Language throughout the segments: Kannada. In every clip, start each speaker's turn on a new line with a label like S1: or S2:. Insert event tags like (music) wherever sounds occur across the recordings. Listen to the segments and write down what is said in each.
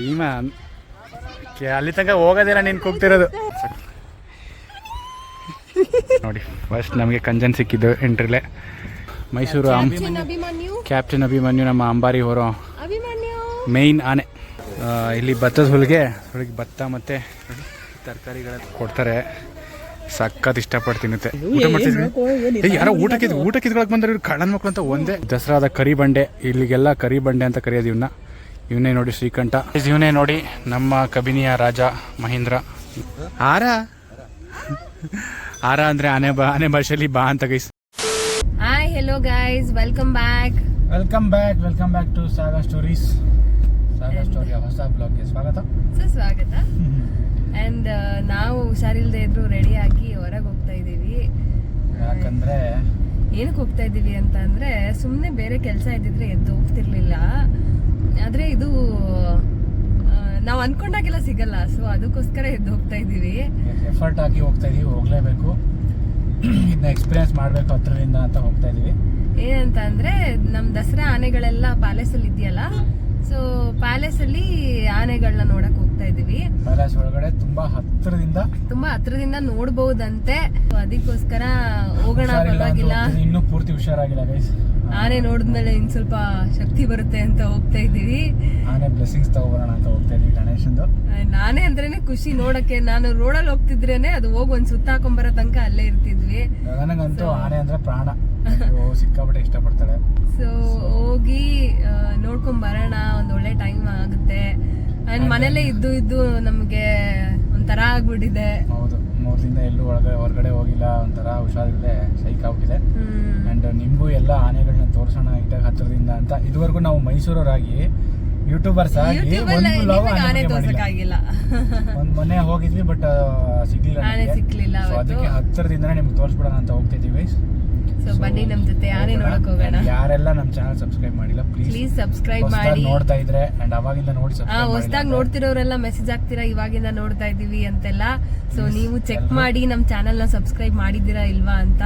S1: ಭೀಮಾ. ಕೆ- ಅಲ್ಲಿ ತನಕ ಹೋಗೋದಿಲ್ಲ ನೀನು ಕೂಗ್ತಿರೋದು. ನೋಡಿ ಫಸ್ಟ್ ನಮಗೆ ಕಂಜನ್ ಸಿಕ್ಕಿದ್ದು ಎಂಟ್ರಿಲೆ. ಮೈಸೂರು ಕ್ಯಾಪ್ಟನ್ ಅಭಿಮನ್ಯು. ನಮ್ಮ ಅಂಬಾರಿ ಹೊರೋ
S2: ಅಭಿಮನ್ಯು.
S1: ಮೇಯ್ನ್ ಆನೆ. ಇಲ್ಲಿ ಭತ್ತದ ಹುಲ್ಗೆ ಹುಳಿಗೆ ಭತ್ತ ಮತ್ತು ತರಕಾರಿಗಳ ಕೊಡ್ತಾರೆ. ಸಖತ್ ಇಷ್ಟಪಟ್ಟು ತಿನ್ನುತ್ತೆ. ಊಟ ಮಾಡ್ತಿದ್ವಿ ಯಾರೋ ಊಟಕ್ಕೆ ಊಟಕ್ಕೆ ಬಂದ್ರೆ ಇವ್ರು ಕಳ್ಳನ ಮಕ್ಳು ಅಂತ ಒಂದೇ. ದಸರಾದ ಕರಿಬಂಡೆ ಇಲ್ಲಿಗೆಲ್ಲ ಕರಿಬಂಡೆ ಅಂತ ಕರೆಯೋದು ಇವನ್ನ ಇವನೇ ನೋಡಿ ಶ್ರೀಕಂಠ. ಇವನೇ ನೋಡಿ ನಮ್ಮ ಕಬಿನಿಯ ರಾಜ ಮಹೇಂದ್ರ. ಆರ ಆರ ಅಂದ್ರೆ ಆನೆ ಬಾ ಆನೆ ಭಾಷೆಯಲ್ಲಿ ಬಾ ಅಂತ guys.
S2: Hi hello guys welcome back
S1: welcome back welcome back to Saga Stories Saga ಸ್ಟೋರಿಯ ಹೊಸ ಬ್ಲಾಗ್ಗೆ ಸ್ವಾಗತ.
S2: ಸುಸ್ವಾಗತ ಅಂಡ್ (laughs) ನಾವು ಹುಷಾರಿಲ್ದೇ ಇದ್ರು ರೆಡಿ ಆಗಿ ಹೊರಗೆ ಹೋಗ್ತಾ ಇದೀವಿ
S1: ಯಾಕಂದ್ರೆ
S2: ಏನಕ್ಕೆ ಹೋಗ್ತಾ ಇದೀವಿ ಅಂತ ಅಂದ್ರೆ ಸುಮ್ಮನೆ ಬೇರೆ ಕೆಲಸ ಇದ್ದಿದ್ರೆ ಎದ್ದು ಹೋಗ್ತಿರ್ಲಿಲ್ಲ. ಆದ್ರೆ ಇದು ನಾವು ಅನ್ಕೊಂಡಾಗೆಲ್ಲ ಸಿಗಲ್ಲ. ಸೊ ಅದಕ್ಕೋಸ್ಕರ ಎದ್ದು ಹೋಗ್ತಾ ಇದೀವಿ
S1: ಎಫರ್ಟ್ ಹಾಕಿ ಹೋಗ್ತಾ ಇದೀವಿ ಹೋಗ್ಲೇಬೇಕು. ಇದನ್ನ ಎಕ್ಸ್ಪೀರಿಯನ್ಸ್ ಮಾಡಬೇಕು ಹತ್ರದಿಂದ ಅಂತ ಹೋಗ್ತಾ ಇದೀವಿ.
S2: ಏನಂತ ಅಂದ್ರೆ ನಮ್ಮ ದಸರಾ ಆನೆಗಳೆಲ್ಲ ಪ್ಯಾಲೇಸಲ್ಲಿ ಇದೆಯಲ್ಲ? ಸೊ ಪ್ಯಾಲೇಸಲ್ಲಿ ಆನೆಗಳನ್ನ ನೋಡಕ್ ಹೋಗ್ತಾ ಇದೀವಿ
S1: ಒಳಗಡೆ ತುಂಬಾ ಹತ್ತಿರದಿಂದ
S2: ತುಂಬಾ ಹತ್ರದಿಂದ ನೋಡ್ಬಹುದಂತೆ. ಅದಕ್ಕೋಸ್ಕರ ಹೋಗೋಣ ಪರವಾಗಿಲ್ಲ.
S1: ಇನ್ನೂ ಪೂರ್ತಿ ಹುಷಾರಾಗಿಲ್ಲ ಗೈಸ್
S2: ಆನೆ ನೋಡಿದ್ಮೇಲೆ ಇನ್ ಸ್ವಲ್ಪ ಶಕ್ತಿ ಬರುತ್ತೆ ಅಂತ ಹೋಗ್ತಾ ಇದೀವಿ
S1: ಆನೆ ಬ್ಲೆಸ್ಸಿಂಗ್ಸ್ ತಗೋಬರೋಣ ಅಂತ ಹೋಗ್ತಾ ಇದೀವಿ ಗಣೇಶಂದು.
S2: ನಾನೇ ಅಂದ್ರೇನೆ ಖುಷಿ ನೋಡಕ್ಕೆ. ನಾನು ರೋಡಲ್ಲಿ ಹೋಗ್ತಿದ್ರೇನೆ ಅದು ಹೋಗಿ ಒಂದ್ ಸುತ್ತ ಹಾಕೊಂಬರೋ ತನಕ ಅಲ್ಲೇ ಇರ್ತಿದ್ವಿ.
S1: ನನಗಂತೂ ಆನೆ ಅಂದ್ರೆ ಪ್ರಾಣ. ಸಿಕ್ಕಾಪಟ್ಟೆ ಇಷ್ಟಪಡ್ತಾಳೆ.
S2: ಸೊ ಹೋಗಿ ನೋಡ್ಕೊಂಡ್ ಬರೋಣ. ಒಂದ್ ಒಳ್ಳೆ ಟೈಮ್ ಆಗುತ್ತೆ. ಅಂಡ್ ಮನೇಲೆ ಇದ್ದು ಇದ್ದು ನಮ್ಗೆ ಒಂಥರ ಆಗ್ಬಿಟ್ಟಿದೆ.
S1: ಹೌದು ಮೂರ್ ದಿನ ಎಲ್ಲೂ ಒಳಗಡೆ ಹೊರಗಡೆ ಹೋಗಿಲ್ಲ ಒಂಥರ ಹುಷಾರಿಲ್ಲದೆ ಸೈಕ್ ಆಗ್ಬಿಟ್ಟಿದೆ. ಅಂಡ್ ನಿಮಗೂ ಎಲ್ಲ ಆನೆಗಳನ್ನ ತೋರ್ಸೋಣ ಇಟ್ಟಾಗ ಹತ್ರದಿಂದ ಅಂತ. ಇದುವರೆಗೂ ನಾವು ಮೈಸೂರವರಾಗಿ ಯೂಟ್ಯೂಬರ್ಸ್ ಆಗಿ ಒಂದು
S2: ಆನೆ ತೋರ್ಸಕ್ಕಾಗಿಲ್ಲ.
S1: ಮೊನ್ನೆ ಹೋಗಿದ್ವಿ ಬಟ್ ಸಿಗ್ಲಿಲ್ಲ
S2: ಆನೆ. ಅವತ್ತು.
S1: ಅದಕ್ಕೆ ಹತ್ತಿರದಿಂದ ನಿಮ್ಗೆ ತೋರಿಸ್ಬಿಡೋಣ ಅಂತ ಹೋಗ್ತಿದೀವಿ
S2: ಸೊ ಬನ್ನಿ ನಮ್ಮ ಜೊತೆ ಯಾರೇ ನೋಡಕ್ ಹೋಗೋಣ.
S1: ಯಾರೆಲ್ಲ ನಮ್ಮ ಚಾನಲ್ ಸಬ್ಸ್ಕ್ರೈಬ್ ಮಾಡಿಲ್ಲ ಪ್ಲೀಸ್
S2: ಸಬ್ಸ್ಕ್ರೈಬ್ ಮಾಡಿ.
S1: ನೋಡ್ತಾ ಇದ್ರೆ ಅಂಡ್ ಅವಾಗಿಂದ ನೋಡಿ
S2: ಆ
S1: ಸಬ್ಸ್ಕ್ರೈಬ್
S2: ಹೊಸದಾಗಿ ನೋಡ್ತಿರೋರೆಲ್ಲ ಮೆಸೇಜ್ ಆಗ್ತೀರಾ ಇವಾಗಿಂದ ನೋಡ್ತಾ ಇದೀವಿ ಅಂತೆಲ್ಲ. ಸೊ ನೀವು ಚೆಕ್ ಮಾಡಿ ನಮ್ ಚಾನೆಲ್ನ ಸಬ್ಸ್ಕ್ರೈಬ್ ಮಾಡಿದ್ದೀರಾ ಇಲ್ವಾ ಅಂತ.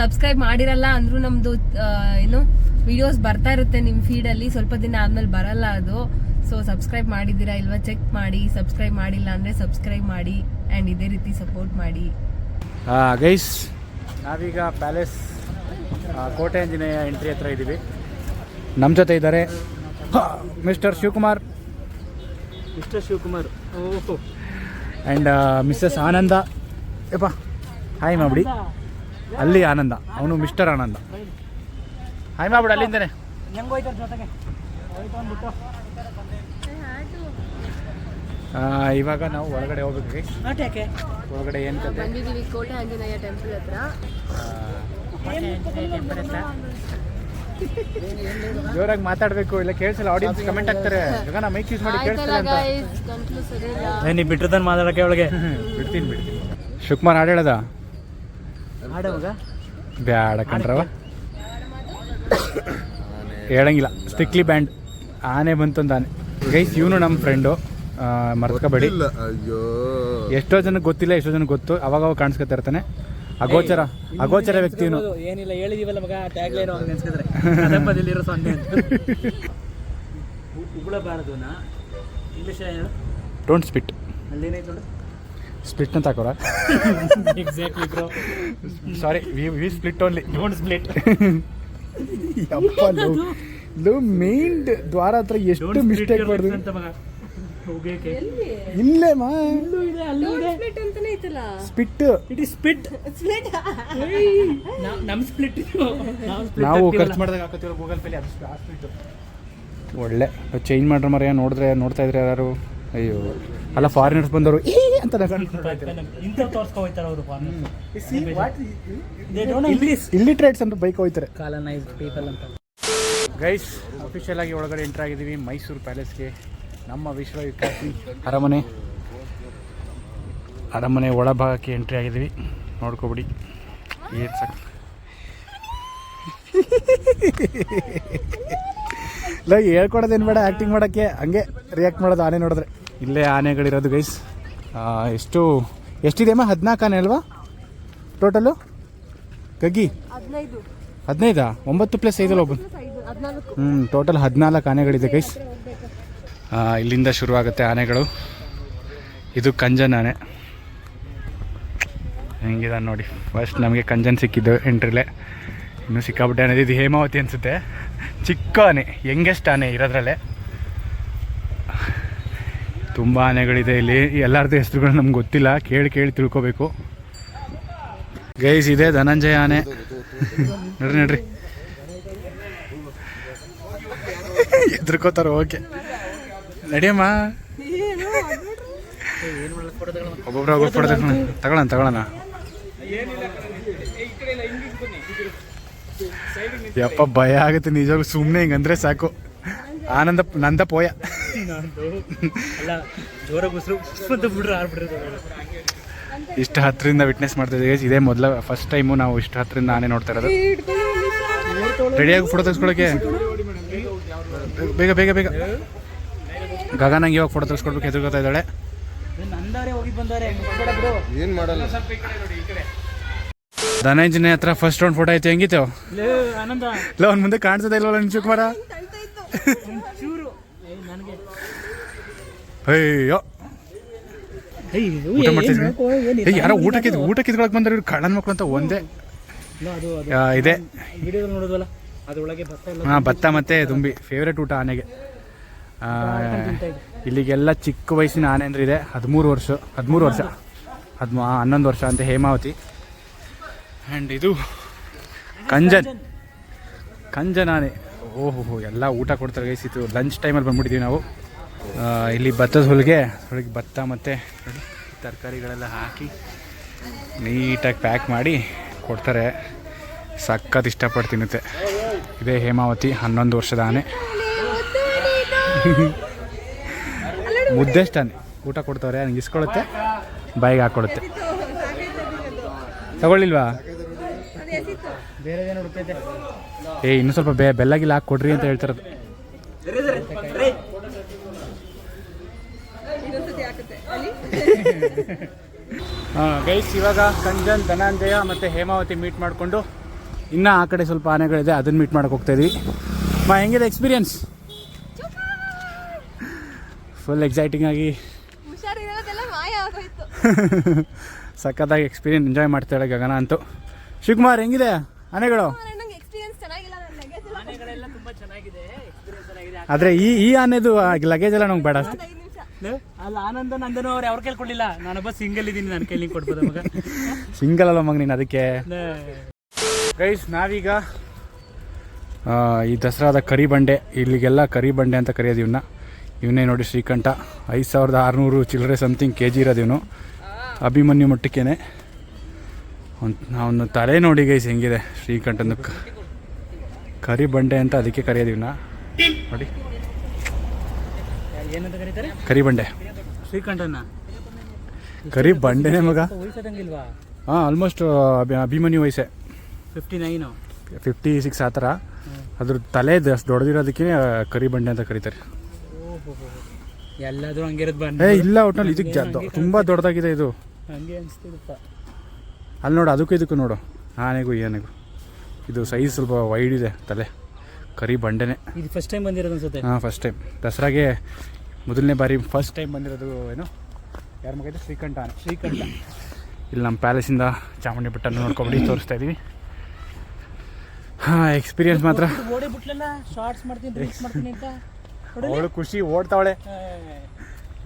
S2: ಸಬ್ಸ್ಕ್ರೈಬ್ ಮಾಡಿರಲ್ಲ ಅಂದ್ರೂ ನಮ್ದು ಏನು ವಿಡಿಯೋಸ್ ಬರ್ತಾ ಇರುತ್ತೆ ನಿಮ್ ಫೀಡ್ ಅಲ್ಲಿ. ಸ್ವಲ್ಪ ದಿನ ಆದ್ಮೇಲೆ ಬರಲ್ಲ ಅದು. ಸೊ ಸಬ್ಸ್ಕ್ರೈಬ್ ಮಾಡಿದ್ದೀರಾ ಇಲ್ವಾ? ಚೆಕ್ ಮಾಡಿ. ಸಬ್ಸ್ಕ್ರೈಬ್ ಮಾಡಿಲ್ಲ ಅಂದ್ರೆ ಸಬ್ಸ್ಕ್ರೈಬ್ ಮಾಡಿ. ಅಂಡ್ ಇದೇ ರೀತಿ ಸಪೋರ್ಟ್ ಮಾಡಿ.
S1: ಗೈಸ್ ನಾವೀಗ ಪ್ಯಾಲೇಸ್ ಕೋಟೆ ಆಂಜನೇಯ ಎಂಟ್ರಿ ಹತ್ರ ಇದ್ದೀವಿ ನಮ್ಮ ಜೊತೆ ಇದ್ದಾರೆ. ಮಿಸ್ಟರ್ ಶಿವಕುಮಾರ್.
S3: ಮಿಸ್ಟರ್ ಶಿವಕುಮಾರ್. ಓಹೋ.
S1: And Mrs Ananda. ಯಪ್ಪ ಹಾಯ್ ಮಾಡ್ಬಿಡಿ ಅಲ್ಲಿ ಆನಂದ ಅವನು ಮಿಸ್ಟರ್ ಆನಂದ. ಹಾಯ್ ಮಾಡ್ಬಿಡಿ ಅಲ್ಲಿಂದನೇ. ಇವಾಗ ನಾವು ಒಳಗಡೆ ಹೋಗ್ಬೇಕು ಗೈಸ್
S3: ಯಾಕೆ
S1: ಒಳಗಡೆ ಏನು ಕತೆ?
S2: ಬಂದಿದೀವಿ ಕೋಟೆ ಆಂಜನೇಯ ಟೆಂಪಲ್ ಹತ್ರ.
S1: ಜೋರಾಗಿ ಮಾತಾಡಬೇಕು ಇಲ್ಲ ಕೇಳಿಸಲ್ಲ ಆಡಿಯನ್ಸ್ ಕಮೆಂಟ್ ಆಗ್ತಾರೆ ಇವಾಗ ನಾ ಮೈಕ್ ಯೂಸ್ ಮಾಡಿ ಕೇಳಿಸಲ್ಲ ಅಂತ.
S2: ಗಂಟ್ಲು ಸರಿ ಇಲ್ಲ.
S3: ನೀ ಬಿಟ್ಟಿರ್ತಾನೆ ಮಾತಾಡಕ್ಕೆ ಅವಳಿಗೆ.
S1: ಬಿಡ್ತೀನಿ ಬಿಡ್ತೀನಿ. ಶಿವಕುಮಾರ್ ಹಾಡು ಹೇಳದ? ಬ್ಯಾಡ ಕಣ್ರವ. ಹೇಳಂಗಿಲ್ಲ. ಸ್ಟಿಕ್ಲಿ ಬ್ಯಾಂಡ್ ಆನೆ ಬಂತೊಂದು ಆನೆ. ಗೈಸ್ ಇವನು ನಮ್ಮ ಫ್ರೆಂಡು ಮರ್ತ್ಕೋಬೇಡಿ.
S4: ಅಯ್ಯೋ.
S1: ಎಷ್ಟೋ ಜನಕ್ಕೆ ಗೊತ್ತಿಲ್ಲ ಎಷ್ಟೋ ಜನಕ್ಕೆ ಗೊತ್ತು. ಅವಾಗ ಅವಾಗ ಕಾಣಿಸ್ಕೊತಾ ಇರ್ತಾನೆ. ಅಗೋಚರ ಅಗೋಚರ ವ್ಯಕ್ತಿ
S3: ಏನಿಲ್ಲ ಹೇಳಿದೀವಲ್ಲ ಮಗ ಟ್ಯಾಗ್ ಲೈನ್ ಹಂಗೆ ಅನ್ಸಿದ್ರೆ ಕದಂಬದಲ್ಲಿರೋ ಸೊನ್ನೆ ಉಗುಳಬಾರದುನ ಇಂಗ್ಲೀಷ್ ಹೇಳು.
S1: ಡೋಂಟ್ ಸ್ಪಿಟ್
S3: ಅಲ್ಲೇನಾಯ್ತು ನೋಡು.
S1: ಸ್ಪ್ಲಿಟ್ ಅಂತ ಹಾಕೋರ?
S3: Exactly bro
S1: sorry we we split only
S3: don't split
S1: ಇದು ಮೇನ್ ದ್ವಾರ ಹತ್ರ ಎಷ್ಟು ಮಿಸ್ಟೇಕ್ ಮಾಡಿದ್ರು?
S3: ಅಂತ ಮಗ.
S1: ಇಲ್ಲೇ ಮಾ.
S3: ಅಲ್ಲೂ ಇದೆ ಅಲ್ಲೂ ಇದೆ.
S2: ಅಂತಾನೆ ಐತಲ್ಲ?
S1: ಸ್ಪಿಟ್
S3: ಇಟ್ ಇಸ್ ಸ್ಪಿಟ್ ನಮ್ ಸ್ಪ್ಲಿಟ್ (laughs)
S1: ನಾವು ಖರ್ಚು ಮಾಡಿದಾಗ ಹಾಕೋತೀವಿ ಗೂಗಲ್ ಪೇಲಿ ಅದು ಸ್ಪಿಟ್ ಒಳ್ಳೆ. ಚೇಂಜ್ ಮಾಡ್ರ ಮರ ನೋಡಿದ್ರೆ ನೋಡ್ತಾ ಇದ್ರೆ ಯಾರು? ಅಯ್ಯೋ. ಅಲ್ಲ ಫಾರಿನರ್ಸ್ ಬಂದವರು ಈ ಅಂತ ಇಲ್ಲಿಟ್ರೇಟ್ಸ್ ಅಂತ ಬೈಕ್ ಹೋಯ್ತಾರೆ.
S3: ಕಾಲನೈಸ್ ಪೀಪಲ್ ಅಂತ.
S1: ಗೈಸ್ ಅಫಿಷಿಯಲ್ ಆಗಿ ಒಳಗಡೆ ಎಂಟರ್ ಆಗಿದ್ದೀವಿ ಮೈಸೂರು ಪ್ಯಾಲೇಸ್ಗೆ ನಮ್ಮ ವಿಶ್ವವಿಖ್ಯಾತಿ ಅರಮನೆ. ಅರಮನೆ ಒಳಭಾಗಕ್ಕೆ ಎಂಟ್ರಿ ಆಗಿದ್ವಿ ನೋಡ್ಕೊಬಿಡಿ. ಏನು ಸಾಕು ಇಲ್ಲ ಹೇಳ್ಕೊಡೋದೇನು ಬೇಡ ಆ್ಯಕ್ಟಿಂಗ್ ಮಾಡೋಕ್ಕೆ. ಹಂಗೆ ರಿಯಾಕ್ಟ್ ಮಾಡೋದು ಆನೆ ನೋಡಿದ್ರೆ. ಇಲ್ಲೇ ಆನೆಗಳಿರೋದು ಗೈಸ್ ಎಷ್ಟು ಎಷ್ಟಿದೆಯಮ್ಮ ಹದಿನಾಲ್ಕು ಆನೆ ಅಲ್ವಾ? ಟೋಟಲು ಗಗ್ಗಿ?
S2: ಹದಿನೈದು.
S1: ಹದಿನೈದಾ? ಒಂಬತ್ತು ಪ್ಲಸ್ ಐದಲ್ಲ ಒಬ್ಬ ಹ್ಞೂ ಟೋಟಲ್ ಹದಿನಾಲ್ಕು ಆನೆಗಳಿದೆ ಗೈಸ್ ಇಲ್ಲಿಂದ ಶುರುವಾಗುತ್ತೆ ಆನೆಗಳು. ಇದು ಕಂಜನ್ ಆನೆ. ಹೆಂಗಿದೆ ನೋಡಿ. ಫಸ್ಟ್ ನಮಗೆ ಕಂಜನ್ ಸಿಕ್ಕಿದ್ದು ಎಂಟ್ರಿಲೆ. ಇನ್ನು ಸಿಕ್ಕಾಬಿಟ್ಟೆ ಆನೆ. ಇದು ಹೇಮಾವತಿ ಅನಿಸುತ್ತೆ. ಚಿಕ್ಕ ಆನೆ ಯಂಗೆಸ್ಟ್ ಆನೆ ಇರೋದ್ರಲ್ಲೇ. ತುಂಬ ಆನೆಗಳಿದೆ ಇಲ್ಲಿ. ಎಲ್ಲರದ್ದು ಹೆಸರುಗಳು ನಮ್ಗೆ ಗೊತ್ತಿಲ್ಲ. ಕೇಳಿ ಕೇಳಿ ತಿಳ್ಕೊಬೇಕು. ಗೈಸ್, ಇದೆ ಧನಂಜಯ ಆನೆ. ನೋಡ್ರಿ ನೋಡ್ರಿ. ಎದ್ರಕೋತಾರ, ಓಕೆ. ನಡಿಯಮ್ಮ. ಒಬ್ಬೊಬ್ರು ಒಬ್ಬೊಬ್ರು ಫೋಟೋ ತಗೊಳ್ಳೋಣ ತಗೊಳ್ಳೋಣ ಯಪ್ಪ ಭಯ ಆಗುತ್ತೆ ನಿಜವಾಗ್ಲೂ. ಸುಮ್ಮನೆ ಹಿಂಗಂದ್ರೆ ಸಾಕು. ಆನಂದ ನಂದ ಪೋಯ. ಇಷ್ಟು ಹತ್ತರಿಂದ ವಿಟ್ನೆಸ್ ಮಾಡ್ತಾ ಇದ್ದೀವಿ ಇದೇ ಮೊದಲ ಫಸ್ಟ್ ಟೈಮು ನಾವು ಇಷ್ಟು ಹತ್ತರಿಂದ ಆನೆ ನೋಡ್ತಾ ಇರೋದು. ರೆಡಿಯಾಗಿ ಫೋಟೋ ತೆಗೆಸ್ಕೊಳಕ್ಕೆ? ಬೇಗ ಬೇಗ ಬೇಗ. ಗಗನಂಗೆ ಇವಾಗ ಫೋಟೋ ತೆಗೆಸ್ಕೊಡ್ಬೇಕು ಹೆದರ್ಕೋತಾ ಇದ್ದಾಳೆ.
S3: ಹೋಗಿ
S4: ಏನ್ ಮಾಡಲ್ಲ.
S1: ಧನಂಜನೆ ಹತ್ರ ಫಸ್ಟ್ ರೌಂಡ್ ಫೋಟೋ ಐತೆ ಹೆಂಗಿತ್ತು?
S3: ಲೇ ಆನಂದ.
S1: ಇಲ್ಲ ಅವ್ನ ಮುಂದೆ ಕಾಣಿಸೋದೇ ಇಲ್ವಲ್ಲ ನಿನ್ ಶಿವಕುಮಾರ?
S3: ಚೂರು. ಏ ನನಗೆ.
S1: ಅಯ್ಯೋ ಊಟ ಮಾಡ್ತಿದ್ವಿ? ಯಾರೋ ಊಟಕ್ಕೆ ಊಟಕ್ಕೆ ಇದ್ಕೊಳಕ್ ಬಂದ್ರೆ ಇವ್ರು ಕಳ್ಳನ ಮಕ್ಳು ಅಂತ ಒಂದೇ. ಇದೆ. ಹಾ ಭತ್ತ ಮತ್ತೆ ತುಂಬಿ ಫೇವ್ರೆಟ್ ಊಟ ಆನೆಗೆ. ಇಲ್ಲಿಗೆಲ್ಲ ಚಿಕ್ಕ ವಯಸ್ಸಿನ ಆನೆ ಅಂದ್ರೆ ಇದೆ. ಹದಿಮೂರು ವರ್ಷ ಹದಿಮೂರು ವರ್ಷ. ಹದಿಮೂ ಹನ್ನೊಂದು ವರ್ಷ ಅಂತ ಹೇಮಾವತಿ. ಆ್ಯಂಡ್ ಇದು ಕಂಜನ್. ಕಂಜನ್ ಆನೆ. ಓಹೋ ಎಲ್ಲ ಊಟ ಕೊಡ್ತಾರೆ ಗೈಸ್ ಇದು ಲಂಚ್ ಟೈಮಲ್ಲಿ ಬಂದ್ಬಿಟ್ಟಿದ್ದೀವಿ ನಾವು. ಇಲ್ಲಿ ಭತ್ತದ ಹೊಲಿಗೆ ಹೊಲಿಗೆ ಭತ್ತ ಮತ್ತು ತರಕಾರಿಗಳೆಲ್ಲ ಹಾಕಿ ನೀಟಾಗಿ ಪ್ಯಾಕ್ ಮಾಡಿ ಕೊಡ್ತಾರೆ. ಸಖತ್ ಇಷ್ಟಪಟ್ಟು ತಿನ್ನುತ್ತೆ ಇದೇ ಹೇಮಾವತಿ ಹನ್ನೊಂದು ವರ್ಷದ ಆನೆ. ಮುದ್ದೆಷ್ಟಾನೆ ಊಟ ಕೊಡ್ತವ್ರೆ ನನಗೆ ಇಸ್ಕೊಳುತ್ತೆ. ಬಾಯಿಗೆ ಹಾಕ್ಕೊಡುತ್ತೆ ತಗೊಳ್ಳಿಲ್ವಾ? ಏ, ಇನ್ನೂ ಸ್ವಲ್ಪ ಬೆ ಬೆಲ್ಲಗಿಲ್ಲ ಹಾಕಿ ಕೊಡ್ರಿ ಅಂತ ಹೇಳ್ತಿರೋದು ಗೈಸ್ ಇವಾಗ ಕಂಜನ್, ಧನಂಜಯ ಮತ್ತು ಹೇಮಾವತಿ ಮೀಟ್ ಮಾಡಿಕೊಂಡು, ಇನ್ನೂ ಆ ಕಡೆ ಸ್ವಲ್ಪ ಆನೆಗಳಿದೆ, ಅದನ್ನು ಮೀಟ್ ಮಾಡೋಕೆ ಹೋಗ್ತಾಯಿದ್ವಿ ಮಾ, ಹೆಂಗಿದೆ ಎಕ್ಸ್ಪೀರಿಯನ್ಸ್ ಫುಲ್ ಎಕ್ಸೈಟಿಂಗ್ ಆಗಿ.
S2: ಹುಷಾರಿರೋದೆಲ್ಲ ಮಾಯ ಆಗೋಯ್ತು. (laughs)
S1: ಸಖತ್ತಾಗಿ ಎಕ್ಸ್ಪೀರಿಯನ್ಸ್ ಎಂಜಾಯ್ ಮಾಡ್ತಾಳೆ ಗಗನ ಅಂತೂ. ಶಿವಕುಮಾರ್ ಹೆಂಗಿದೆ? ಆನೆಗಳು? ಆದ್ರೆ ಈ ಈ ಆನೆದು ಲಗೇಜ್ ಎಲ್ಲ ನಮ್ಗೆ ಬೇಡ
S3: ಅಲ್ಲ ಆನಂದ ನಂದನು ಅವ್ರು ಅವ್ರ ಕೈಲಿ ಕೊಡ್ಲಿಲ್ಲ ನಾನೊಬ್ಬ ಸಿಂಗಲ್ ಇದ್ದೀನಿ ನಾನು ಕೈಲಿ ಕೊಡ್ಬೋದು ಮಗ. (laughs)
S1: ಸಿಂಗಲ್ ಅಲ್ಲ ಮಗ ನೀನು ಅದಕ್ಕೆ. ಗೈಸ್ ನಾವೀಗ ಆ, ಈ ದಸರಾದ ಕರಿಬಂಡೆ ಇಲ್ಲಿಗೆಲ್ಲ ಕರಿಬಂಡೆ ಅಂತ ಕರೆಯೋದು ಇವನ್ನ ಇವನೇ ನೋಡಿ ಶ್ರೀಕಂಠ. ಐದು ಸಾವಿರದ ಆರುನೂರು ಚಿಲ್ಲರೆ ಸಮಥಿಂಗ್ ಕೆ ಜಿ ಇರೋದು ಇವನು. ಅಭಿಮನ್ಯು ಮಟ್ಟಕ್ಕೇನೆ. ಅವನು ತಲೆ ನೋಡಿ ಗೈಸ್ ಹೆಂಗಿದೆ ಶ್ರೀಕಂಠನ ಕರಿ ಬಂಡೆ ಅಂತ ಅದಕ್ಕೆ ಕರೆಯೋದು ಇವನ್ನ. ನೋಡಿ.
S3: ಕರಿ
S1: ಬಂಡೆ.
S3: ಶ್ರೀಕಂಠನ.
S1: ಕರಿ ಬಂಡೆನೇ ಮಗ. ಹಾಂ ಆಲ್ಮೋಸ್ಟ್ ಅಭಿಮನ್ಯು ವಯಸ್ಸೆ.
S3: ಫಿಫ್ಟಿ ನೈನು
S1: ಫಿಫ್ಟಿ ಸಿಕ್ಸ್ ಆ ಥರ. ಅದ್ರ ತಲೆ ದೊಡ್ಡದಿರೋದಕ್ಕೆ ಕರಿ ಬಂಡೆ ಅಂತ ಕರೀತಾರೆ.
S3: ಎಲ್ಲಾದ್ರೂ ಹಂಗಿರೋದು
S1: ಏ
S3: ಬಂದು
S1: ಇಲ್ಲ ಒಟ್ನಲ್ಲಿ ಇದಕ್ಕೆ ಜ ದೊ- ತುಂಬಾ ದೊಡ್ಡದಾಗಿದೆ ಇದು.
S3: ಹಂಗೆ ಅನಿಸ್ತಿದಪ್ಪ.
S1: ಅಲ್ಲಿ ನೋಡು ಅದಕ್ಕೂ ಇದಕ್ಕೂ ನೋಡು. ಆನೆಗೂ ಈ ಇದು ಸೈಜ್ ಸ್ವಲ್ಪ ವೈಡ್ ಇದೆ ತಲೆ. ಕರಿ ಬಂಡೆನೆ.
S3: ಇದು ಫಸ್ಟ್ ಟೈಮ್ ಬಂದಿರೋದು ಅನ್ಸುತ್ತೆ.
S1: ಹಾಂ ಫಸ್ಟ್ ಟೈಮ್ ದಸರಾಗೆ ಮೊದಲನೇ ಬಾರಿ ಫಸ್ಟ್ ಟೈಮ್ ಬಂದಿರೋದು ಏನು? ಯಾರ ಮಗ ಇದೆ? ಶ್ರೀಕಂಠ ಆನೆ.
S3: ಶ್ರೀಕಂಠ.
S1: ಇಲ್ಲಿ ನಮ್ಮ ಪ್ಯಾಲೇಸಿಂದ ಚಾಮುಂಡಿ ಬೆಟ್ಟ ನೋಡ್ಕೊಂಡು ತೋರಿಸ್ತಾ ಇದ್ದೀವಿ ಹಾಂ ಎಕ್ಸ್ಪೀರಿಯನ್ಸ್ ಮಾತ್ರ.
S3: ಓಡಿ ಬಿಟ್ಲಲ್ಲ ಶಾರ್ಟ್ಸ್ ಮಾಡ್ತೀನಿ ರೀಲ್ಸ್ ಮಾಡ್ತೀನಿ ಅಂತ.
S1: ಅವಳು ಖುಷಿ ಓಡ್ತಾವಳೆ.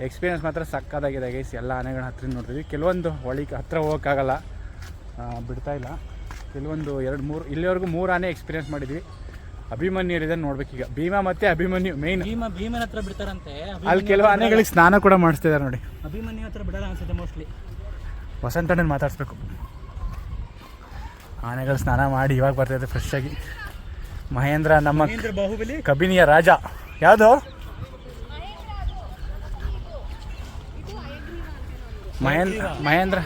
S1: ಎಕ್ಸ್ಪೀರಿಯನ್ಸ್ ಮಾತ್ರ ಸಕ್ಕತ್ತಾಗಿದೆ ಗೈಸ್ ಎಲ್ಲ ಆನೆಗಳ ಹತ್ರ ನೋಡ್ತೀವಿ ಕೆಲವೊಂದು ಹೊಳಿಗೆ ಹತ್ರ ಹೋಗೋಕ್ಕಾಗಲ್ಲ. ಬಿಡ್ತಾ ಇಲ್ಲ. ಕೆಲವೊಂದು ಎರಡು ಮೂರು ಇಲ್ಲಿವರೆಗೂ ಮೂರು ಆನೆ ಎಕ್ಸ್ಪೀರಿಯನ್ಸ್ ಮಾಡಿದ್ವಿ. ಅಭಿಮನ್ಯು ಇದೆ ನೋಡ್ಬೇಕೀಗ ಭೀಮಾ ಮತ್ತೆ ಅಭಿಮನ್ಯು ಮೇನ್
S3: ಭೀಮ ಭೀಮನ ಹತ್ರ ಬಿಡ್ತಾರಂತೆ.
S1: ಅಲ್ಲಿ ಕೆಲವು ಆನೆಗಳಿಗೆ ಸ್ನಾನ ಕೂಡ ಮಾಡಿಸ್ತಿದ್ದಾರೆ ನೋಡಿ.
S3: ಅಭಿಮನ್ಯು ಹತ್ರ ಬಿಡಲ್ಲ ಅನ್ಸುತ್ತೆ ಮೋಸ್ಟ್ಲಿ
S1: ವಸಂತಣ್ಣನ ಮಾತಾಡಿಸ್ಬೇಕು. ಆನೆಗಳು ಸ್ನಾನ ಮಾಡಿ ಇವಾಗ ಬರ್ತಾಯಿದೆ ಫ್ರೆಶ್ ಆಗಿ. ಮಹೇಂದ್ರ ನಮ್ಮ
S3: ಬಾಹುಬಲಿ.
S1: ಕಬಿನಿಯ ರಾಜ. ಯಾವುದು? ಮಹೇಂದ್ರ ಮಹೇಂದ್ರ.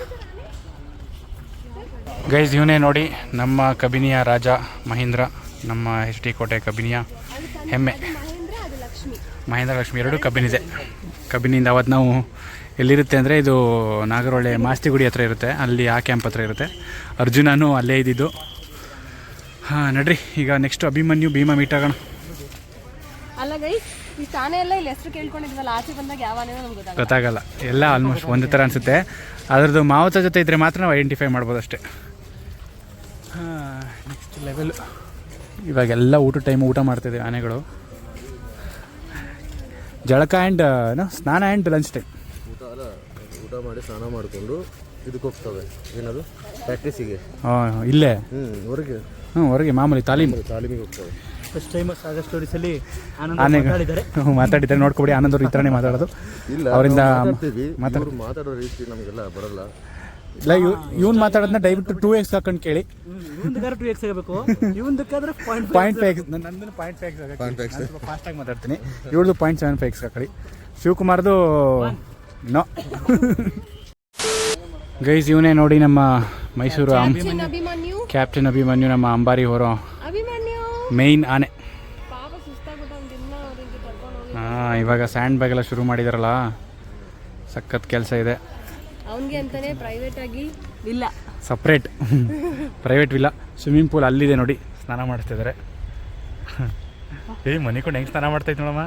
S1: ಗೈಸ್, ಇವನೇ ನೋಡಿ ನಮ್ಮ ಕಬಿನಿಯ ರಾಜ ಮಹೇಂದ್ರ, ನಮ್ಮ ಎಚ್ ಡಿ ಕೋಟೆ ಕಬಿನಿಯ ಹೆಮ್ಮೆ.
S2: ಮಹೇಂದ್ರ ಲಕ್ಷ್ಮಿ,
S1: ಎರಡು ಕಬ್ಬಿನಿದೆ ಕಬ್ಬಿನಿಂದ ಅವತ್ತು ನಾವು ಎಲ್ಲಿರುತ್ತೆ ಅಂದರೆ ಇದು ನಾಗರಹೊಳೆ ಮಾಸ್ತಿಗುಡಿ ಹತ್ರ ಇರುತ್ತೆ. ಅಲ್ಲಿ ಆ ಕ್ಯಾಂಪ್ ಹತ್ರ ಇರುತ್ತೆ. ಅರ್ಜುನನು ಅಲ್ಲೇ ಇದ್ದಿದ್ದು. ಹಾಂ, ನಡ್ರಿ, ಈಗ ನೆಕ್ಸ್ಟ್ ಅಭಿಮನ್ಯು ಭೀಮಾ ಮೀಟ್ ಆಗೋಣ.
S2: ಅಲ್ಲ ಗೈ ಇಷ್ಟು ಆನೆ ಎಲ್ಲ ಇಲ್ಲಿ ಹೆಸರು ಕೇಳ್ಕೊಂಡಿದ್ವಲ್ಲ ಆಚೆ ಬಂದಾಗ ಯಾವ ಆನೆ ನಮ್ಗೆ ಗೊತ್ತಾಗ
S1: ಗೊತ್ತಾಗಲ್ಲ. ಎಲ್ಲ ಆಲ್ಮೋಸ್ಟ್ ಒಂದೇ ಥರ ಅನಿಸುತ್ತೆ. ಅದರದ್ದು ಮಾವತ ಜೊತೆ ಇದ್ದರೆ ಮಾತ್ರ ನಾವು ಐಡೆಂಟಿಫೈ ಮಾಡ್ಬೋದು ಅಷ್ಟೇ ನೆಕ್ಸ್ಟ್ ಲೆವೆಲ್ ಇವಾಗೆಲ್ಲ ಊಟ ಟೈಮ್ ಊಟ ಮಾಡ್ತಿದ್ದೀವಿ ಆನೆಗಳು. ಜಳಕ ಆ್ಯಂಡ್ ಏನು ಸ್ನಾನ ಆ್ಯಂಡ್ ಲಂಚ್ ಟೈಮ್
S4: ಊಟ ಅಲ್ಲ ಊಟ ಮಾಡಿ ಸ್ನಾನ ಮಾಡಿಕೊಂಡು ಇದಕ್ಕೆ ಹೋಗ್ತವೆ. ಏನದು? ಪ್ರಾಕ್ಟೀಸಿಗೆ
S1: ಹಾಂ ಇಲ್ಲೇ?
S4: ಹ್ಞೂ ಹೊರಗೆ.
S1: ಹ್ಞೂ ಹೊರಗೆ ಮಾಮೂಲಿ ತಾಲೀಮು.
S4: ತಾಲೀಮಿಗೆ ಹೋಗ್ತವೆ.
S3: ಫಸ್ಟ್ ಟೈಮ್ ಸಾಗರ್ ಸ್ಟೋರೀಸಲ್ಲಿ ಮಾತಾಡಿದ್ದಾರೆ. (laughs)
S1: ಹ್ಞೂ, ಮಾತಾಡಿದ್ದಾರೆ. ನೋಡ್ಕೊಬಿಡಿ ಆನಂದ್ ಅವ್ರು ಈ ಥರನೇ ಮಾತಾಡೋದು.
S4: ಇಲ್ಲ
S1: ಅವರಿಂದ
S4: ಮಾತಾಡ್ತೀವಿ.
S1: ಮಾತಾಡ್
S4: ರೀತಿ ನಮಗೆಲ್ಲ ಬರಲ್ಲ.
S1: ಇಲ್ಲ ಇವ್ ಇವ್ನು ಮಾತಾಡೋದನ್ನ ದಯವಿಟ್ಟು ಟೂ ಎಕ್ಸ್ ಹಾಕೊಂಡು ಕೇಳಿ.
S3: ಇವಂದಕ್ಕಾದ್ರೆ ಟು ಎಕ್ಸ್ ಆಗಬೇಕು. ಇವಂದಕ್ಕಾದ್ರೆ ಪಾಯಿಂಟ್
S1: ಪಾಯಿಂಟ್ ಫೈವ್ ಎಕ್ಸ್ ನಂದು point five X
S4: Point five X.
S1: ಫಾಸ್ಟಾಗಿ ಮಾತಾಡ್ತೀನಿ. ಇವ್ರದ್ದು ಪಾಯಿಂಟ್ ಸೆವೆನ್ ಫೈವ್ ಎಕ್ಸ್ ಹಾಕೊಳ್ಳಿ. ಶಿವಕುಮಾರ್ದು ನೋ. ಗೈಸ್ ಇವನೇ ನೋಡಿ ನಮ್ಮ ಮೈಸೂರು ಕ್ಯಾಪ್ಟನ್ ಅಭಿಮನ್ಯು ನಮ್ಮ ಅಂಬಾರಿ ಹೊರೋ ಮೇಯ್ನ್ ಆನೆ.
S2: ಹಾ ಸುಸ್ತಾಗ್ಬಿಟ್ಟು ಅವ್ನು ದಿನ ಅವ್ರಿಗೆ ಕರ್ಕೊಂಡು ಹೋಗಿ
S1: ಹಾಂ ಇವಾಗ ಸ್ಯಾಂಡ್ ಬ್ಯಾಗ್ ಎಲ್ಲ ಶುರು ಮಾಡಿದಾರಲ್ಲ ಸಖತ್ ಕೆಲಸ ಇದೆ.
S2: ಅವನಿಗೆ ಅಂತಾನೆ ಪ್ರೈವೇಟ್ ಆಗಿ villa
S1: separate private villa swimming pool ಅಲ್ಲಿದೆ ನೋಡಿ ಸ್ನಾನ ಮಾಡಿಸ್ತಿದ್ದಾರೆ ಏ ಮನೆ ಕೊಂಡು ಹೆಂಗೆ ಸ್ನಾನ ಮಾಡ್ತೈತೆ ನೋಡಮ್ಮ.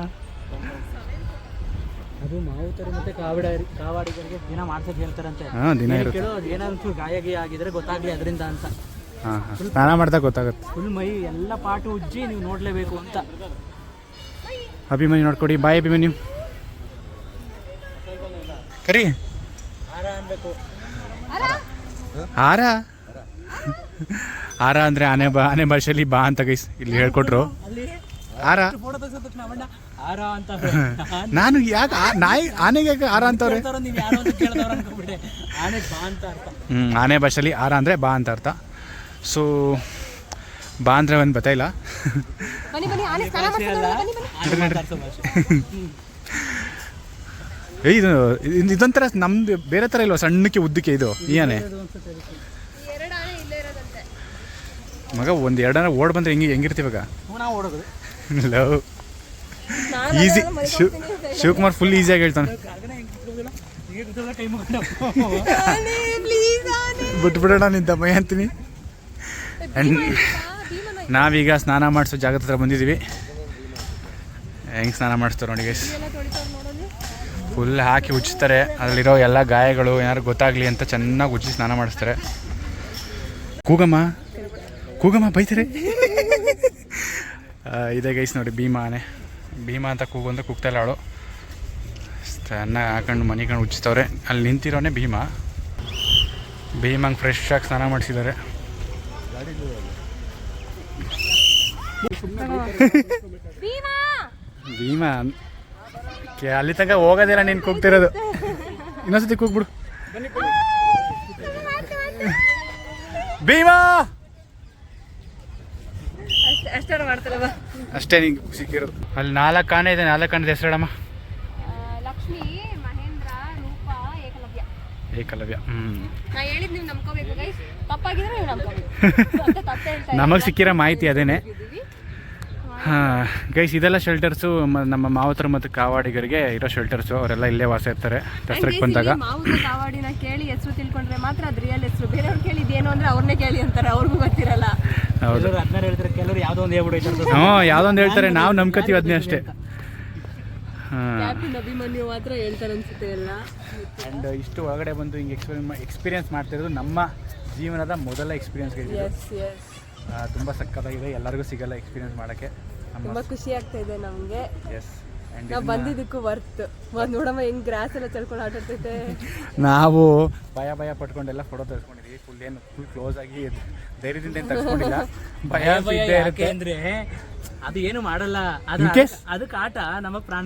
S3: ಅದು ಮಾವುತರು ಮತ್ತೆ ಕಾವಡ ಕಾವಾಡಿಗರಿಗೆ ದಿನ ಮಾಡ್ಸಕ್ ಹೇಳ್ತಾರಂತೆ.
S1: ಹಾಂ ದಿನ ಇರುತ್ತೆ.
S3: ಏನಂತು ಏನಾದ್ರು ಗಾಯ ಗೀಯ ಆಗಿದ್ರೆ ಗೊತ್ತಾಗ್ಲಿ ಅದರಿಂದ ಅಂತ.
S1: ಹಾಂ ಹಾಂ. ಸ್ನಾನ ಮಾಡ್ದಾಗ ಗೊತ್ತಾಗುತ್ತೆ.
S3: ಫುಲ್ ಮೈ ಎಲ್ಲ ಪಾಟು ಉಜ್ಜಿ ನೀವು ನೋಡ್ಲೇಬೇಕು ಅಂತ.
S1: ಅಭಿಮನ್ಯು ನೋಡ್ಕೊಡಿ. ಬಾಯ್ ಅಭಿಮನ್ಯು. ಕರಿ.
S3: ಹಾರ ಹಾರ
S1: ಅಂದ್ರೆ ಆರ ಅಂದರೆ ಆನೆ ಬಾ ಆನೆ ಭಾಷೆಯಲ್ಲಿ ಬಾ ಅಂತ ಗೈಸ್ ಇಲ್ಲಿ ಹೇಳ್ಕೊಟ್ರು.
S3: ಹಾರ
S1: ನಾನು ಯಾಕೆ ನಾಯಿ ಆನೆಗೆ ಯಾಕೆ ಆರ ಅಂತವ್ರೆ ಹ್ಞೂ ಆನೆ ಭಾಷೆಯಲ್ಲಿ ಆರ ಅಂದರೆ ಬಾ ಅಂತ ಅರ್ಥ. ಸೊ ಬಾ ಅಂದ್ರೆ ಒಂದು
S3: ಬತ್ತಾಯಿಲ್ಲ
S1: ಏ ಇದು ಇದೊಂಥರ ನಮ್ದು ಬೇರೆ ಥರ ಇಲ್ವ? ಸಣ್ಣಕ್ಕೆ ಉದ್ದಕ್ಕೆ ಇದು ಈ ಆನೆ? ಮಗ ಒಂದು ಎರಡು ಆನೆ ಓಡ್ ಬಂದರೆ ಹೆಂಗೆ ಹೆಂಗಿರ್ತೀವಾಗ love easy
S2: Shiv
S1: Shivakumar full ಈಸಿಯಾಗಿ ಹೇಳ್ತಾನೆ. ಬಿಟ್ಬಿಡೋಣ ನಿಂತ ಮೈ ಅಂತೀನಿ?
S2: ಭೀಮನ
S1: ನಾವೀಗ ಸ್ನಾನ ಮಾಡಿಸೋ ಜಾಗದ ಹತ್ರ ಬಂದಿದ್ದೀವಿ. ಹೆಂಗೆ ಸ್ನಾನ ಮಾಡಿಸ್ತಾರೆ ನೋಡಿ ಗೈಸ್ ಫುಲ್ ಹಾಕಿ ಉಜ್ಜಿಸ್ತಾರೆ. ಅದರಲ್ಲಿರೋ ಎಲ್ಲ ಗಾಯಗಳು ಏನಾದ್ರು ಗೊತ್ತಾಗಲಿ ಅಂತ ಚೆನ್ನಾಗಿ ಉಜ್ಜಿ ಸ್ನಾನ ಮಾಡಿಸ್ತಾರೆ. ಕೂಗಮ್ಮ ಕೂಗಮ್ಮ ಬೈತಾರೆ. ಇದೆ ಗೈಸ್ ನೋಡಿ ಭೀಮಾ ಆನೆ ಭೀಮಾ ಅಂತ ಕೂಗು ಅಂತ ಕೂಗ್ತಾಯಿಲ್ಲ ಅವಳು. ಸ್ನಾನ ಹಾಕೊಂಡು ಮನೆ ಕಂಡು ಅಲ್ಲಿ ನಿಂತಿರೋನೆ ಭೀಮಾ. ಭೀಮಂಗೆ ಫ್ರೆಶ್ ಆಗಿ ಸ್ನಾನ ಮಾಡಿಸಿದ್ದಾರೆ.
S2: ಭೀಮಾ!
S1: ಅಲ್ಲಿ ತನಕ ಹೋಗೋದಿಲ್ಲ ನೀನು ಕೂಗ್ತಿರೋದು. ಇನ್ನೊಂದ್ಸತಿ ಕೂಗ್ಬಿಡು. ಭೀಮಾ!
S2: ಅಷ್ಟೇ
S1: ನಿಂಗೆ ಸಿಕ್ಕಿರೋದು. ಅಲ್ಲಿ ನಾಲ್ಕು ಆನೆ ಇದೆ ನಾಲ್ಕು ಆನೆ ಹೆಸರು ಹೇಳಮ್ಮ.
S2: ಲಕ್ಷ್ಮಿ ಮಹೇಂದ್ರ ರೂಪ ಏಕಲವ್ಯ.
S1: ಏಕಲವ್ಯ ಹ್ಞೂ
S2: ನಾ ಹೇಳಿದ್ ನೀವು ನಂಬ್ಕೋಬೇಕು ಗೈಸ್ ತಪ್ಪಾಗಿದ್ರೆ ನೀವು
S1: ನಮಗೆ ಸಿಕ್ಕಿರೋ ಮಾಹಿತಿ ಅದೇನೆ. ಹಾಂ ಗೈಸ್ ಇದೆಲ್ಲ ಶೆಲ್ಟರ್ಸು ನಮ್ಮ ಮಾವತರು ಮತ್ತು ಕಾವಾಡಿಗರಿಗೆ ಇರೋ ಶೆಲ್ಟರ್ಸು ಅವರೆಲ್ಲ ಇಲ್ಲೇ ವಾಸ ಇರ್ತಾರೆ ದಸರಕ್ಕೆ ಬಂದಾಗ.
S2: ಕಾವಾಡಿನ ಕೇಳಿ ಹೆಸರು ತಿಳ್ಕೊಂಡ್ರೆ ಮಾತ್ರ ಅದು ರಿಯಲ್ ಹೆಸರು. ಬೇರೆಯವ್ರು ಕೇಳಿದ್ ಏನು ಅಂದ್ರೆ ಅವ್ರನ್ನೇ ಕೇಳಿ ಅಂತಾರೆ ಅವ್ರಿಗೂ ಗೊತ್ತಿರಲ್ಲ.
S1: ಹೌದು.
S3: ಹೇಳ್ತಾರೆ ಕೆಲವರು ಯಾವುದೋ ಒಂದು ಹೇಳ್ಬಿಟ್ಟು
S1: ಹ್ಞೂ ಯಾವುದೊಂದು ಹೇಳ್ತಾರೆ. ನಾವು ನಂಬ್ಕತೀವಿ ಅದನ್ನೇ ಅಷ್ಟೇ. ಹಾಂ.
S2: ಅಭಿಮನ್ಯು ಮಾತ್ರ ಹೇಳ್ತಾರೆ ಅನ್ಸುತ್ತೆ ಎಲ್ಲ.
S1: ಆ್ಯಂಡ್ ಇಷ್ಟು ಒಳಗಡೆ ಬಂದು ಹಿಂಗೆ ಎಕ್ಸ್ಪೀರಿಯನ್ಸ್ ಎಕ್ಸ್ಪೀರಿಯನ್ಸ್ ಮಾಡ್ತಿರೋದು ನಮ್ಮ ಜೀವನದ ಮೊದಲ ಎಕ್ಸ್ಪೀರಿಯನ್ಸ್
S2: ಎಸ್ ಎಸ್
S1: ತುಂಬ ಸಕ್ಕತ್ತಾಗಿದೆ. ಎಲ್ಲರಿಗೂ ಸಿಗಲ್ಲ ಎಕ್ಸ್ಪೀರಿಯನ್ಸ್ ಮಾಡೋಕ್ಕೆ.
S2: ತುಂಬಾ ಖುಷಿ ಆಗ್ತಾ ಇದೆ ನಮಗೆ.
S1: ಎಸ್
S2: ನಾವು ಬಂದಿದ್ದಕ್ಕೂ ವರ್ತ್ ನೋಡಮ್ಮ ಹೆಂಗ್ ಗ್ರಾಸ್ ಎಲ್ಲ ಚಳ್ಕೊಂಡು (laughs)
S1: ನಾವು ಭಯ ಭಯ ಪಟ್ಕೊಂಡೆಲ್ಲ ಫೋಟೋ ತೆಗೆಸ್ಕೊಂಡಿದ್ವಿ. ಫುಲ್ ಏನು ಫುಲ್ ಕ್ಲೋಸ್ ಆಗಿ ಧೈರ್ಯದಿಂದ ಏನು ತೆಗೆಸ್ಕೊಂಡಿಲ್ಲ. (laughs) ಭಯ ಇದ್ದೇ ಇರುತ್ತೆ.
S3: ಅಂದ್ರೆ ಅದು ಏನು ಮಾಡಲ್ಲ. ಅದು ಅದಕ್ಕೆ ಆಟ ನಮ್ಮ ಪ್ರಾಣ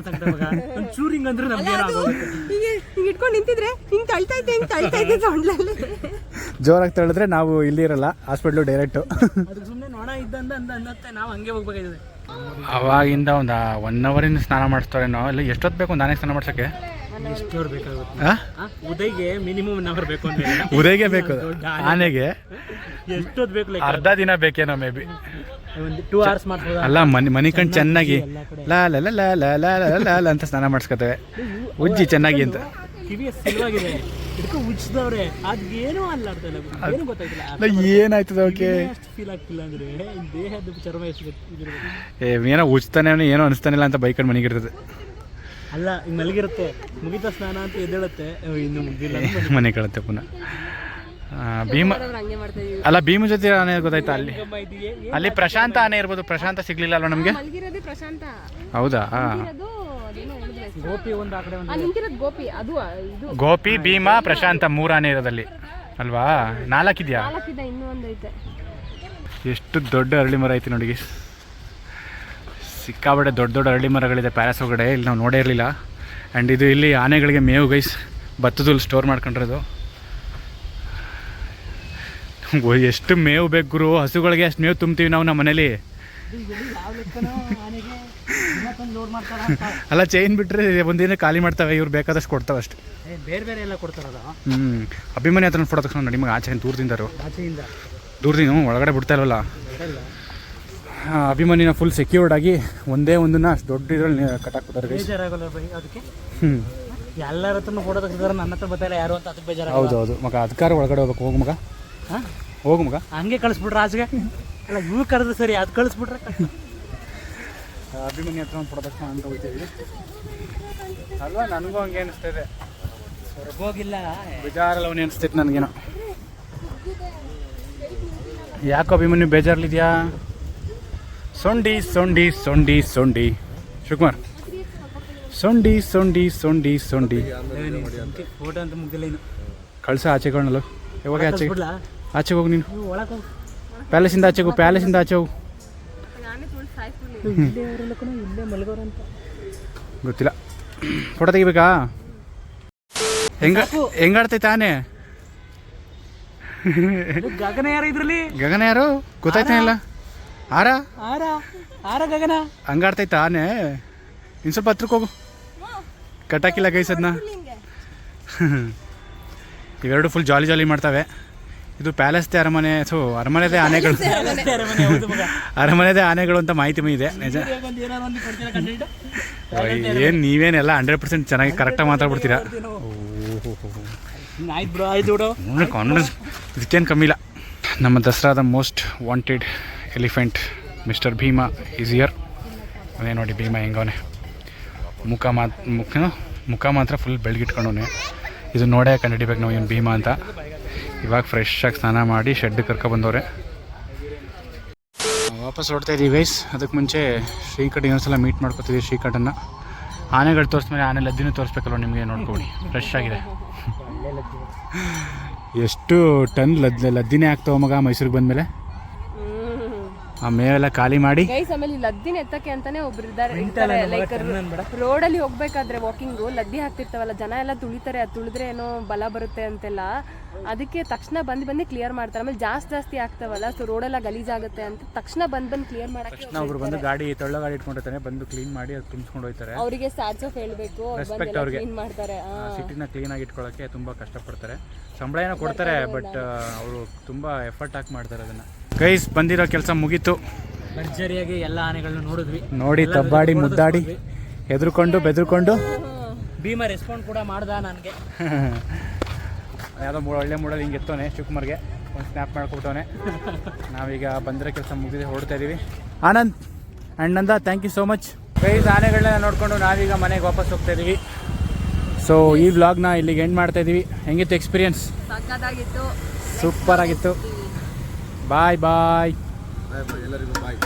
S3: ಚೂರಿಂಗ್ ಒಂದ್ ಅಂದ್ರೆ ನಮ್ಗೆ
S2: ಹಿಂಗೆ ಹಿಂಗ್ ಇಟ್ಕೊಂಡು ನಿಂತಿದ್ರೆ ಹಿಂಗ್ ತಳ್ತೈತೆ ಹಿಂಗ್ ತಳ್ತೈತೆ ಸೊಂಡ್ಲಲ್ಲಿ
S1: ಜೋರಾಗಿ ತಳಿದ್ರೆ ನಾವು ಇಲ್ಲಿ ಇರಲ್ಲ ಹಾಸ್ಪಿಟ್ಲು ಡೈರೆಕ್ಟ್
S3: ಅದಕ್ಕೆ ಸುಮ್ಮನೆ ನೋಡ ಇದ್ದಂದ ಅಂದ ಅನ್ನತ್ತೆ ನಾವು ಹಂಗೆ ಹೋಗ್ಬೇಕಾಗಿದೆ.
S1: ಅವಾಗಿಂದ ಒಂದು ಒನ್ ಅವರಿಂದ ಸ್ನಾನ ಮಾಡಿಸ್ತಾರೆ ನಾವು ಇಲ್ಲ ಎಷ್ಟೊತ್ತು ಬೇಕು ನಾನೇ ಸ್ನಾನ ಮಾಡ್ಸೋಕ್ಕೆ?
S3: ಉದಯ್ಗೆ ಮಿನಿಮಮ್ ಅವರ್ ಬೇಕು
S1: ಆನೆಗೆ?
S3: ಎಷ್ಟು
S1: ಅರ್ಧ ದಿನ ಬೇಕೇನೋ ಮೇ ಬಿ
S3: ಟೂ ಅವರ್ಸ್
S1: ಅಲ್ಲ ಮನಿ ಮನಿ ಕಣ್ ಚೆನ್ನಾಗಿ ಲಾ ಅಂತ ಸ್ನಾನ ಮಾಡಿಸ್ಕೊತೇವೆ. ಉಜ್ಜಿ ಚೆನ್ನಾಗಿ ಅಂತ.
S3: ಇಲ್ಲ.
S1: ಏನಾಯ್ತದ
S3: ಓಕೆ ಫೀಲ್ ಅಂದ್ರೆ
S1: ಏನೋ ಉಜ್ತಾನೆ ಏನೋ ಅನಿಸ್ತಾನಿಲ್ಲ ಅಂತ ಬೈಕಲ್ಲಿ ಮನೆಗಿರ್ತದೆ.
S3: ಅಲ್ಲ ಈಗ ಮಲಗಿರುತ್ತೆ. ಮುಗಿತ ಸ್ನಾನ ಅಂತ ಎದ್ದೇಳುತ್ತೆ. ಇನ್ನು ಮುಗಿಲ್ಲ ಅಂತ (laughs) ಮನೆ-
S1: ಕಳುತ್ತೆ ಪುನಃ. ಭೀಮ ಅಲ್ಲ ಭೀಮ ಜೊತೆ ಆನೆ ಗೊತ್ತಾಯ್ತಾ ಅಲ್ಲಿ? ಅಲ್ಲಿ ಪ್ರಶಾಂತ ಆನೆ ಇರ್ಬೋದು. ಪ್ರಶಾಂತ ಸಿಗ್ಲಿಲ್ಲ ಅಲ್ವಾ ನಮಗೆ?
S2: ಮಲ್ಗಿರೋದೇ ಪ್ರಶಾಂತ.
S1: ಹೌದಾ.
S3: ಗೋಪಿ ಒಂದು ಆ ಕಡೆ ಒಂದು
S2: ಆ ಗೋಪಿ. ಅದು ಇದು.
S1: ಗೋಪಿ ಭೀಮ ಪ್ರಶಾಂತ ಮೂರು ಆನೆ ಇರೋದಲ್ಲಿ. ಅಲ್ವಾ? ನಾಲ್ಕಿದ್ಯಾ?
S2: ನಾಲ್ಕಿದ್ದ ಇನ್ನೂ ಒಂದು ಐತೆ
S1: ಎಷ್ಟು ದೊಡ್ಡ ಅರಳಿ ಮರ ಐತಿ ನೋಡಿ ಸಿಕ್ಕಾಬಡೆ ದೊಡ್ಡ ದೊಡ್ಡ ಅರಳಿ ಮರಗಳಿದೆ ಪ್ಯಾಲೇಸ್ ಒಳಗಡೆ. ಇಲ್ಲಿ ನಾವು ನೋಡೇ ಇರಲಿಲ್ಲ. ಆ್ಯಂಡ್ ಇದು ಇಲ್ಲಿ ಆನೆಗಳಿಗೆ ಮೇವು ಗೈಸ್ ಭತ್ತದಲ್ಲಿ ಸ್ಟೋರ್ ಮಾಡ್ಕೊಂಡಿರೋದು. ಎಷ್ಟು ಮೇವು ಬೇಕು ಗುರು. ಹಸುಗಳಿಗೆ ಅಷ್ಟು ಮೇವು ತುಂಬ್ತೀವಿ ನಾವು ನಮ್ಮ ಮನೇಲಿ. (laughs) ಅಲ್ಲ ಚೈನ್ ಬಿಟ್ಟರೆ ಒಂದಿನ ಖಾಲಿ ಮಾಡ್ತಾವೆ ಇವ್ರು ಬೇಕಾದಷ್ಟು ಕೊಡ್ತಾವೆ ಅಷ್ಟೇ.
S3: ಬೇರೆ ಬೇರೆ ಎಲ್ಲ ಕೊಡ್ತಾರಲ್ಲ
S1: ಹ್ಞೂ ಅಭಿಮಾನಿ ಹತ್ರ ಫೋಟೋ ತಕ್ಷಣ ನಿಮಗೆ ಆಚೆ ದೂರದಿಂದ ದೂರದಿಂದ ಒಳಗಡೆ ಬಿಡ್ತಾ ಇಲ್ವಲ್ಲ? ಅಭಿಮಾನಿನ ಫುಲ್ ಸೆಕ್ಯೂರ್ಡ್ ಆಗಿ ಒಂದೇ ಒಂದನ್ನ ಅಷ್ಟು ದೊಡ್ಡ ಇದ್ರಲ್ಲಿ ಕಟ್ಟಾಕ್ಬಿಟ್ಟಾರೆ ಗೈಸ್
S3: ಬೇಜಾರಾಗಲ್ಲ ಬೈ ಅದಕ್ಕೆ?
S1: ಹ್ಞೂ
S3: ಎಲ್ಲರ ಹತ್ರನೂ ಫೋಟೋ ತೆಗೆದ್ರೆ ನನ್ನ ಹತ್ರ ಬರ್ತಾ ಯಾರು ಅಂತ ಅದಕ್ಕೆ ಬೇಜಾರು
S1: ಹೌದು ಹೌದು ಮಗ ಅದಕ್ಕಾರ ಒಳಗಡೆ ಹೋಗ್ಬೇಕು. ಹೋಗು ಮಗ.
S3: ಹಾ?
S1: ಹೋಗು ಮಗ.
S3: ಹಂಗೆ ಕಳಿಸ್ಬಿಟ್ರೆ ಆಚೆಗೆ? ಅಲ್ಲ ಇವ್ ಕರೆದ್ರೆ ಸರಿ ಅದು ಕಳಿಸ್ಬಿಟ್ರೆ
S1: ಅಭಿಮನಿ ಹತ್ರ ಒಂದು ಫೋಟೋ ಅಂತ ಹೋಗ್ತೀವಿ. ಅಲ್ವಾ? ನನಗೂ ಹಂಗೆ ಅನಿಸ್ತಾ ಇದೆ.
S3: ಹೋಗಿಲ್ಲ
S1: ಬೇಜಾರಲ್ಲ ಅವನೇ ಅನಿಸ್ತೈತೆ ನನಗೇನೋ. ಯಾಕೋ ಅಭಿಮನ್ಯು ಬೇಜಾರಲ್ಲಿದ್ಯಾ ಸೊಂಡಿ ಸೊಂಡಿ ಸೊಂಡಿ ಸೊಂಡಿ. ಶಿವಕುಮಾರ್. ಸೊಂಡಿ ಸೊಂಡಿ ಸೊಂಡಿ ಸೊಂಡಿ.
S3: ಫೋಟೋ ಅಂತ ಮುಗ್ದಿಲ್ಲ ಇನ್ನು
S1: ಕಳ್ಸ ಆಚೆಗಳನ್ನಲ್ಲ ಯಾವಾಗ
S3: ಆಚೆ?
S1: ಆಚೆಗೆ ಹೋಗು ನೀನು. ಪ್ಯಾಲೇಸಿಂದ ಆಚೆ ಹೋಗು ಪ್ಯಾಲೇಸಿಂದ ಆಚೆ ಹೋಗು. ಗೊತ್ತಿಲ್ಲ. ಫೋಟೋ ತೆಗಿಬೇಕಾ? ಹೆಂಗ ಹೆಂಗಾಡ್ತೈತೆ
S3: ತಾನೇ? ಗಗನ ಯಾರು ಇದ್ರಲ್ಲಿ?
S1: ಗಗನ ಯಾರು? ಗೊತ್ತಾಯ್ತಾನೆ ಇಲ್ಲ? ಆರ?
S3: ಆರ. ಆರ ಗಗನ.
S1: ಹಂಗಾಡ್ತೈತ? ಆನೆ. ಇನ್ನು ಸ್ವಲ್ಪ ಹತ್ರಕ್ಕೆ ಹೋಗು. ಕಟ್ಟಾಕಿಲ್ಲ ಗೈಸದ್ನ (laughs) ಇವೆರಡು ಫುಲ್ ಜಾಲಿ ಜಾಲಿ ಮಾಡ್ತವೆ. ಇದು ಪ್ಯಾಲೇಸ್ದೇ ಅರಮನೆ ಸೊ ಅರಮನೆದೇ ಆನೆಗಳು.
S3: ಅರಮನೆ. (laughs)
S1: ಅರಮನೆದೇ ಆನೆಗಳು ಅಂತ ಮಾಹಿತಿ ಇದೆ ನಿಜ. ಏನು ನೀವೇನೆಲ್ಲ ಹಂಡ್ರೆಡ್ ಪರ್ಸೆಂಟ್ ಚೆನ್ನಾಗಿ ಕರೆಕ್ಟಾಗಿ ಮಾತಾಡ್ಬಿಡ್ತೀರಾ? ಕಾನ್ಫಿಡೆನ್ಸ್ ಇದಕ್ಕೇನು ಕಮ್ಮಿ ಇಲ್ಲ. ನಮ್ಮ ದಸರಾದ most wanted elephant Mr Bhima easier ಅದೇ ನೋಡಿ ಭೀಮಾ ಹೆಂಗವನೆ ಮುಖ ಮಾತ್, ಮುಖ ಮುಖ ಮಾತ್ರ ಫುಲ್ ಬೆಳಗಿಟ್ಕೊಂಡವನೆ. ಇದು ನೋಡೇ ಕಂಡುಹಿಡಿಬೇಕು ನಾವು ಏನು ಭೀಮಾ ಅಂತ. ಇವಾಗ ಫ್ರೆಶ್ ಆಗಿ ಸ್ನಾನ ಮಾಡಿ ಶೆಡ್ ಕರ್ಕೊಬಂದವ್ರೆ ವಾಪಸ್ ಹೊಡ್ತಾ ಇದ್ದೀವಿ ಗೈಸ್ ಅದಕ್ಕೆ ಮುಂಚೆ ಶ್ರೀಕಟ್ ಇನ್ನೊಂದ್ಸಲ ಮೀಟ್ ಮಾಡ್ಕೊತಿದ್ದೀವಿ ಶ್ರೀಕಟನ್ನು ಆನೆಗಳು ತೋರಿಸ್ಮೇಲೆ ಆನೆ ಲದ್ದಿನೂ ತೋರಿಸ್ಬೇಕಲ್ವ ನಿಮಗೆ ನೋಡ್ಕೊಡಿ. ಫ್ರೆಶ್ ಆಗಿದೆ. ಎಷ್ಟು ಟನ್ ಲದ್, ಲದ್ದಿನೇ ಆಗ್ತಾವ ಮಗ ಮೈಸೂರಿಗೆ ಬಂದಮೇಲೆ? ಆ ಮೇವೆಲ್ಲ ಖಾಲಿ ಮಾಡಿ.
S2: ಗೈಸ್ ಆಮೇಲೆ ಈ ಲದ್ದಿನ ಎತ್ತಕ್ಕೆ ಅಂತಾನೆ ಒಬ್ರು ಇದ್ದಾರೆ ಲೈಕ್ ರೋಡಲ್ಲಿ ಹೋಗ್ಬೇಕಾದ್ರೆ ವಾಕಿಂಗ್ ಲದ್ದಿ ಹಾಕ್ತಿರ್ತಾವಲ್ಲ ಜನ ಎಲ್ಲ ತುಳಿತಾರೆ ಅದು ತುಳಿದ್ರೆ ಏನೋ ಬಲ ಬರುತ್ತೆ ಅಂತೆಲ್ಲ. ಅದಕ್ಕೆ ತಕ್ಷಣ ಬಂದು ಬಂದು ಕ್ಲಿಯರ್ ಮಾಡ್ತಾರೆ. ಆಮೇಲೆ ಜಾಸ್ತಿ ಜಾಸ್ತಿ ಆಗ್ತಾವಲ್ಲ ಸೊ ರೋಡೆಲ್ಲ ಗಲೀಜಾಗುತ್ತೆ ಅಂತ ತಕ್ಷಣ ಬಂದು ಬಂದು ಕ್ಲಿಯರ್ ಮಾಡಕ್ಕೆ
S1: ಒಬ್ರು ಬಂದು ಗಾಡಿ ತೊಳ್ಳ ಗಾಡಿ ಇಟ್ಕೊಂಡಿರ್ತಾರೆ ಬಂದು ಕ್ಲೀನ್ ಮಾಡಿ ಅದು ತುಂಬಿಸ್ಕೊಂಡು ಹೋಯ್ತಾರೆ.
S2: ಅವರಿಗೆ ಸ್ಟಾರ್ಟ್ಸ್ ಆಫ್ ಹೇಳ್ಬೇಕು
S1: ರೆಸ್ಪೆಕ್ಟ್ ಅವ್ರಿಗೆ.
S2: ಕ್ಲೀನ್ ಮಾಡ್ತಾರೆ.
S1: ಸಿಟಿನ ಕ್ಲೀನ್ ಆಗಿ ಇಟ್ಕೊಳ್ಳೋಕೆ ತುಂಬ ಕಷ್ಟಪಡ್ತಾರೆ. ಸಂಬಳ ಏನೋ ಕೊಡ್ತಾರೆ ಬಟ್ ಅವರು ತುಂಬಾ ಎಫರ್ಟ್ ಹಾಕಿ ಮಾಡ್ತಾರೆ ಅದನ್ನು. ಗೈಸ್ ಬಂದಿರೋ ಕೆಲಸ ಮುಗೀತು.
S3: ಭರ್ಜರಿಯಾಗಿ ಎಲ್ಲ ಆನೆಗಳನ್ನ ನೋಡಿದ್ವಿ.
S1: ನೋಡಿ ತಬ್ಬಾಡಿ ಮುದ್ದಾಡಿ ಹೆದರ್ಕೊಂಡು ಬೆದರ್ಕೊಂಡು.
S3: ಭೀಮ ರೆಸ್ಪಾಂಡ್ ಕೂಡ ಮಾಡ್ದ ನನಗೆ. (laughs)
S1: ಯಾವುದೋ ಮೂಡ ಒಳ್ಳೆ ಮೂಡಲ್ಲಿ ಹಿಂಗೆ ಎತ್ತೋನೆ ಶಿವಕುಮಾರ್ಗೆ. ಒಂದು ಸ್ನ್ಯಾಪ್ ಮಾಡ್ಕೊಬಿಟ್ಟವನೆ. (laughs) ನಾವೀಗ ಬಂದಿರೋ ಕೆಲಸ ಮುಗಿದಿದೆ ಹೊಡ್ತಾ ಇದ್ದೀವಿ Anand and Nanda thank you so much guys ಆನೆಗಳನ್ನ ನೋಡಿಕೊಂಡು ನಾವೀಗ ಮನೆಗೆ ವಾಪಸ್ ಹೋಗ್ತಾ ಇದ್ದೀವಿ ಸೊ ಈ ವ್ಲಾಗ್ನ ಇಲ್ಲಿಗೆ ಎಂಡ್ ಮಾಡ್ತಾ ಇದ್ದೀವಿ ಹೆಂಗಿತ್ತು ಎಕ್ಸ್ಪೀರಿಯನ್ಸ್
S2: ಸಕ್ಕತ್ತಾಗಿತ್ತು.
S1: ಸೂಪರ್ ಆಗಿತ್ತು. ಬಾಯ್ ಬಾಯ್
S4: ಎಲ್ಲರಿಗೂ ಬಾಯ್